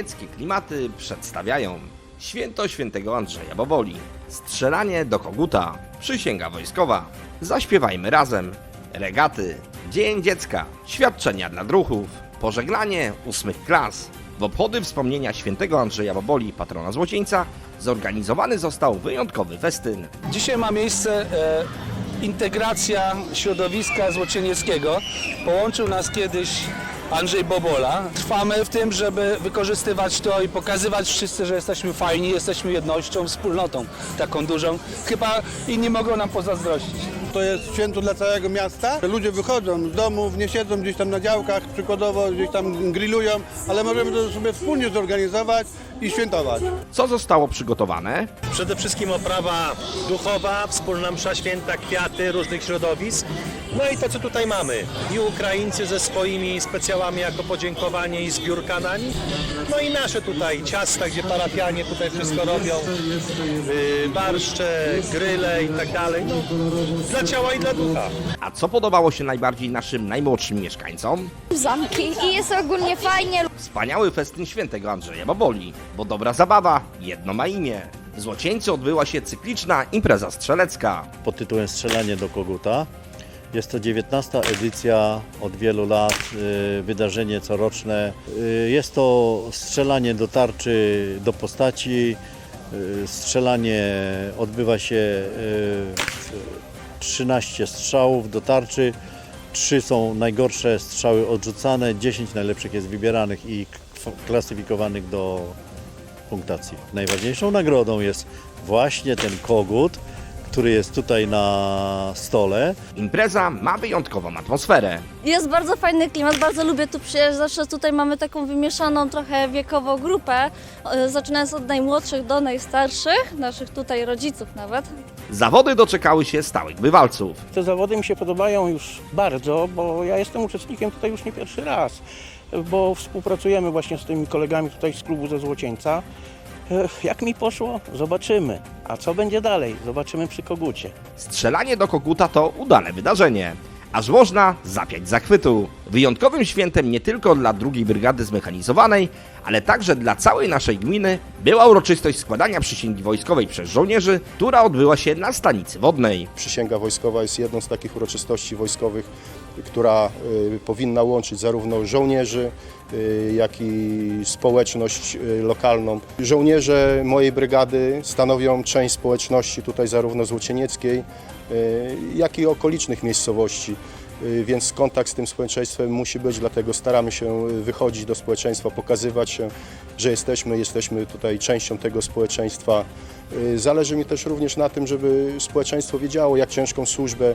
złocienieckie klimaty przedstawiają Święto Świętego Andrzeja Boboli, strzelanie do koguta, przysięga wojskowa, zaśpiewajmy razem, regaty, Dzień Dziecka, świadczenia dla druhów, pożegnanie ósmych klas. W obchody wspomnienia Świętego Andrzeja Boboli, patrona Złocieńca, zorganizowany został wyjątkowy festyn. Dzisiaj ma miejsce e, integracja środowiska złocienieckiego. Połączył nas kiedyś Andrzej Bobola. Trwamy w tym, żeby wykorzystywać to i pokazywać wszyscy, że jesteśmy fajni, jesteśmy jednością, wspólnotą taką dużą. Chyba inni mogą nam pozazdrościć. To jest święto dla całego miasta. Ludzie wychodzą z domów, nie siedzą gdzieś tam na działkach, przykładowo gdzieś tam grillują, ale możemy to sobie wspólnie zorganizować i świętować. Co zostało przygotowane? Przede wszystkim oprawa duchowa, wspólna msza święta, kwiaty różnych środowisk. No i to, co tutaj mamy. I Ukraińcy ze swoimi specjałami jako podziękowanie i zbiórka na nich. No i nasze tutaj ciasta, gdzie parafianie tutaj wszystko robią. Yy, barszcze, gryle i tak dalej. No, dla ciała i dla ducha. A co podobało się najbardziej naszym najmłodszym mieszkańcom? zamki i jest ogólnie fajnie. Wspaniały festyn świętego Andrzeja Boboli, bo dobra zabawa, jedno ma imię. W Złocieńcu odbyła się cykliczna impreza strzelecka. pod tytułem Strzelanie do koguta. Jest to 19. edycja od wielu lat, y, wydarzenie coroczne. Y, Jest to strzelanie do tarczy, do postaci. Y, Strzelanie odbywa się y, 13 strzałów do tarczy. Trzy są najgorsze strzały odrzucane, 10 najlepszych jest wybieranych i klasyfikowanych do punktacji. Najważniejszą nagrodą jest właśnie ten kogut, który jest tutaj na stole. Impreza ma wyjątkową atmosferę. Jest bardzo fajny klimat, bardzo lubię tu przyjeżdżać. Zawsze tutaj mamy taką wymieszaną trochę wiekowo grupę, e, zaczynając od najmłodszych do najstarszych, naszych tutaj rodziców nawet. Zawody doczekały się stałych bywalców. Te zawody mi się podobają już bardzo, bo ja jestem uczestnikiem tutaj już nie pierwszy raz, bo współpracujemy właśnie z tymi kolegami tutaj z klubu ze Złocieńca. Jak mi poszło? Zobaczymy. A co będzie dalej? Zobaczymy przy kogucie. Strzelanie do koguta to udane wydarzenie. Aż można zapiać zachwytu. Wyjątkowym świętem nie tylko dla drugiej brygady zmechanizowanej, ale także dla całej naszej gminy była uroczystość składania przysięgi wojskowej przez żołnierzy, która odbyła się na stanicy wodnej. Przysięga wojskowa jest jedną z takich uroczystości wojskowych, która y, powinna łączyć zarówno żołnierzy, y, jak i społeczność y, lokalną. Żołnierze mojej brygady stanowią część społeczności tutaj zarówno złocienieckiej, jak i okolicznych miejscowości. Więc kontakt z tym społeczeństwem musi być, dlatego staramy się wychodzić do społeczeństwa, pokazywać się, że jesteśmy, jesteśmy tutaj częścią tego społeczeństwa. Zależy mi też również na tym, żeby społeczeństwo wiedziało, jak ciężką służbę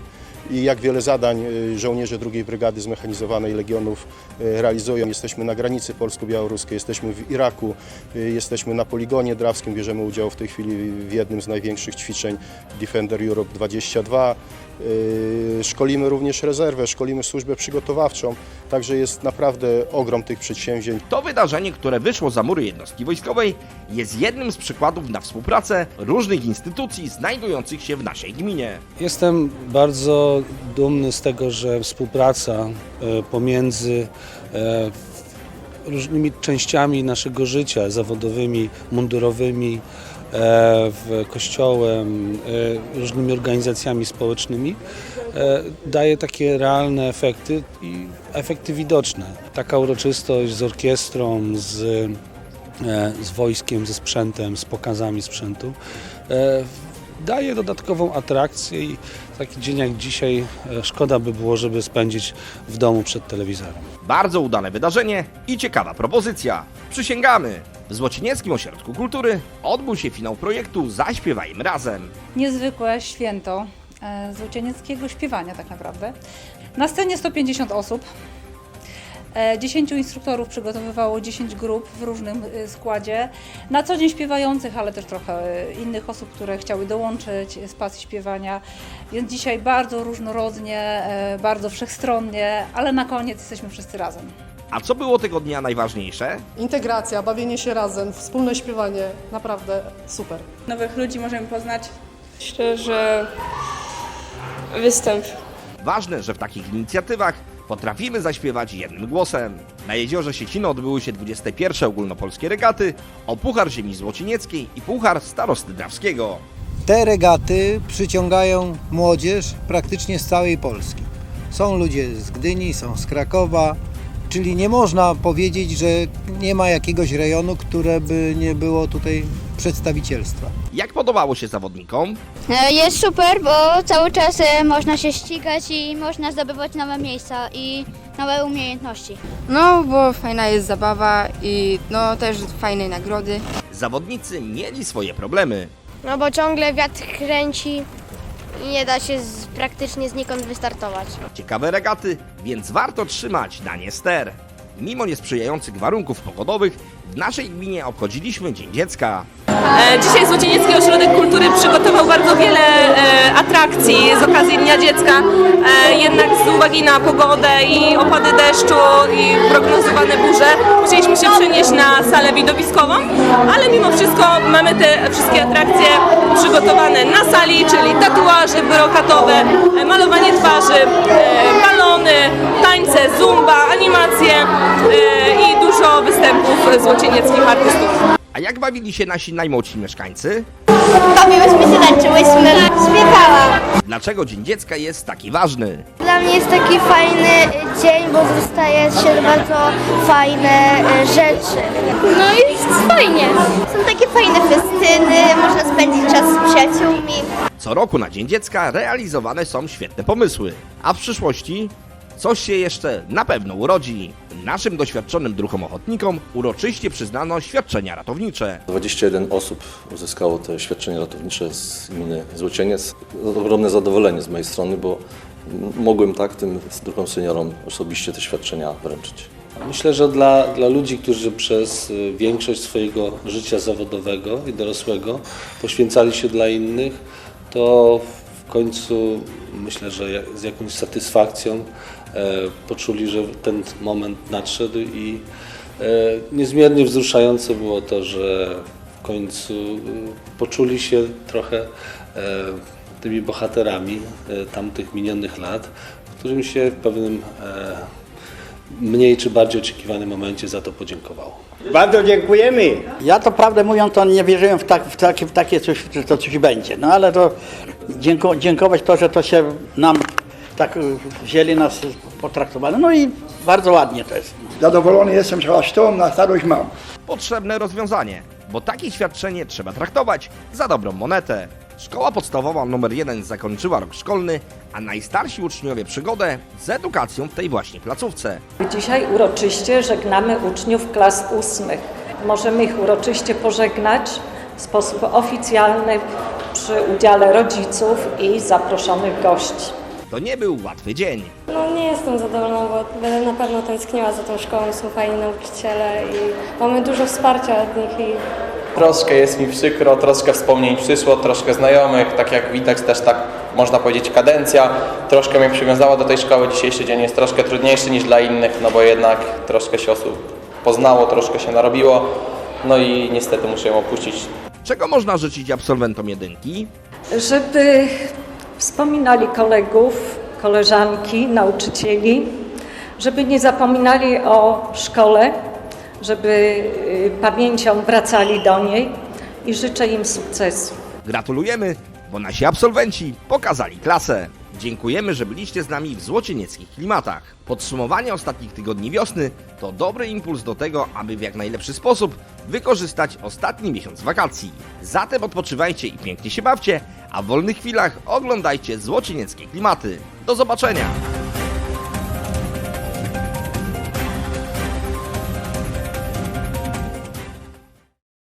i jak wiele zadań y, żołnierze II Brygady Zmechanizowanej Legionów y, realizują. Jesteśmy na granicy polsko-białoruskiej, jesteśmy w Iraku, y, jesteśmy na poligonie drawskim, bierzemy udział w tej chwili w jednym z największych ćwiczeń Defender Europe 22. Y, Szkolimy również rezerwę, szkolimy służbę przygotowawczą, także jest naprawdę ogrom tych przedsięwzięć. To wydarzenie, które wyszło za mury jednostki wojskowej, jest jednym z przykładów na współpracę różnych instytucji znajdujących się w naszej gminie. Jestem bardzo dumny z tego, że współpraca e, pomiędzy e, różnymi częściami naszego życia, zawodowymi, mundurowymi, e, kościołem, różnymi organizacjami społecznymi, daje takie realne efekty i efekty widoczne. Taka uroczystość z orkiestrą, z, z wojskiem, ze sprzętem, z pokazami sprzętu daje dodatkową atrakcję i taki dzień jak dzisiaj e, szkoda by było, żeby spędzić w domu przed telewizorem. Bardzo udane wydarzenie i ciekawa propozycja. Przysięgamy! W Złocienieckim Ośrodku Kultury odbył się finał projektu Zaśpiewajmy Razem. niezwykłe święto e, złocienieckiego śpiewania tak naprawdę. Na scenie 150 osób. E, 10 instruktorów przygotowywało 10 grup w różnym e, składzie. Na co dzień śpiewających, ale też trochę e, innych osób, które chciały dołączyć z pasji śpiewania. Więc dzisiaj bardzo różnorodnie, e, bardzo wszechstronnie, ale na koniec jesteśmy wszyscy razem. A co było tego dnia najważniejsze? Integracja, bawienie się razem, wspólne śpiewanie, naprawdę super. Nowych ludzi możemy poznać. Myślę, że występ. Ważne, że w takich inicjatywach Potrafimy zaśpiewać jednym głosem. Na jeziorze Siecino odbyły się 21 ogólnopolskie regaty o Puchar Ziemi Złocienieckiej i Puchar Starosty Drawskiego. Te regaty przyciągają młodzież praktycznie z całej Polski. Są ludzie z Gdyni, są z Krakowa, czyli nie można powiedzieć, że nie ma jakiegoś rejonu, które by nie było tutaj przedstawicielstwa. Jak podobało się zawodnikom? E, Jest super, bo cały czas e, można się ścigać i można zdobywać nowe miejsca i nowe umiejętności. No, bo fajna jest zabawa i no też fajne nagrody. Zawodnicy mieli swoje problemy. No bo ciągle wiatr kręci i nie da się z, praktycznie znikąd wystartować. Ciekawe regaty, więc warto trzymać na nie ster. Mimo niesprzyjających warunków pogodowych, w naszej gminie obchodziliśmy Dzień Dziecka. E, Dzisiaj Złocieniecki Ośrodek Kultury przygotował bardzo wiele e, atrakcji z okazji Dnia Dziecka. E, Jednak z uwagi na pogodę i opady deszczu i prognozowane burze musieliśmy się przenieść na salę widowiskową, ale mimo wszystko mamy te wszystkie atrakcje przygotowane na sali, czyli tatuaże brokatowe, malowanie twarzy, balony, tańce, zumba, animacje e, i dużo występów złocienieckich artystów. A jak bawili się nasi najmłodsi mieszkańcy? Bawiłyśmy się, tańczyłyśmy, śpiewałam. Dlaczego Dzień Dziecka jest taki ważny? Dla mnie jest taki fajny dzień, bo zostaje się bardzo fajne e, rzeczy. No i jest fajnie. Są takie fajne festyny, można spędzić czas z przyjaciółmi. Co roku na Dzień Dziecka realizowane są świetne pomysły, a w przyszłości coś się jeszcze na pewno urodzi. Naszym doświadczonym druhom ochotnikom uroczyście przyznano świadczenia ratownicze. 21 osób uzyskało te świadczenie ratownicze z gminy Złocieniec. Ogromne zadowolenie z mojej strony, bo mogłem tak tym druhom seniorom osobiście te świadczenia wręczyć. Myślę, że dla, dla ludzi, którzy przez y, większość swojego życia zawodowego i dorosłego poświęcali się dla innych, to w końcu myślę, że z jakąś satysfakcją poczuli, że ten moment nadszedł i e, niezmiernie wzruszające było to, że w końcu y, poczuli się trochę e, tymi bohaterami e, tamtych minionych lat, którym się w pewnym e, mniej czy bardziej oczekiwanym momencie za to podziękowało. Bardzo dziękujemy. Ja to prawdę mówiąc, to nie wierzyłem w, tak, w, takie, w takie coś, że to coś będzie. No ale to dzięko, dziękować to, że to się nam tak y, wzięli nas, potraktowali. No i bardzo ładnie to jest. Zadowolony jestem, że aż to na starość mam. Potrzebne rozwiązanie, bo takie świadczenie trzeba traktować za dobrą monetę. Szkoła podstawowa nr 1 zakończyła rok szkolny, a najstarsi uczniowie przygodę z edukacją w tej właśnie placówce. Dzisiaj uroczyście żegnamy uczniów klas ósmych. Możemy ich uroczyście pożegnać w sposób oficjalny przy udziale rodziców i zaproszonych gości. To nie był łatwy dzień. No nie jestem zadowolona, bo będę na pewno tęskniła za tą szkołą, są fajni nauczyciele i mamy dużo wsparcia od nich i Troszkę jest mi przykro, troszkę wspomnień przyszło, troszkę znajomych, tak jak widać też tak można powiedzieć kadencja. Troszkę mnie przywiązała do tej szkoły. Dzisiejszy dzień jest troszkę trudniejszy niż dla innych, no bo jednak troszkę się osób poznało, troszkę się narobiło. No i niestety muszę ją opuścić. Czego można życzyć absolwentom jedynki? Żeby wspominali kolegów, koleżanki, nauczycieli, żeby nie zapominali o szkole, żeby y, pamięcią wracali do niej i życzę im sukcesu. Gratulujemy, bo nasi absolwenci pokazali klasę. Dziękujemy, że byliście z nami w złocienieckich klimatach. Podsumowanie ostatnich tygodni wiosny to dobry impuls do tego, aby w jak najlepszy sposób wykorzystać ostatni miesiąc wakacji. Zatem odpoczywajcie i pięknie się bawcie, a w wolnych chwilach oglądajcie złocienieckie klimaty. Do zobaczenia!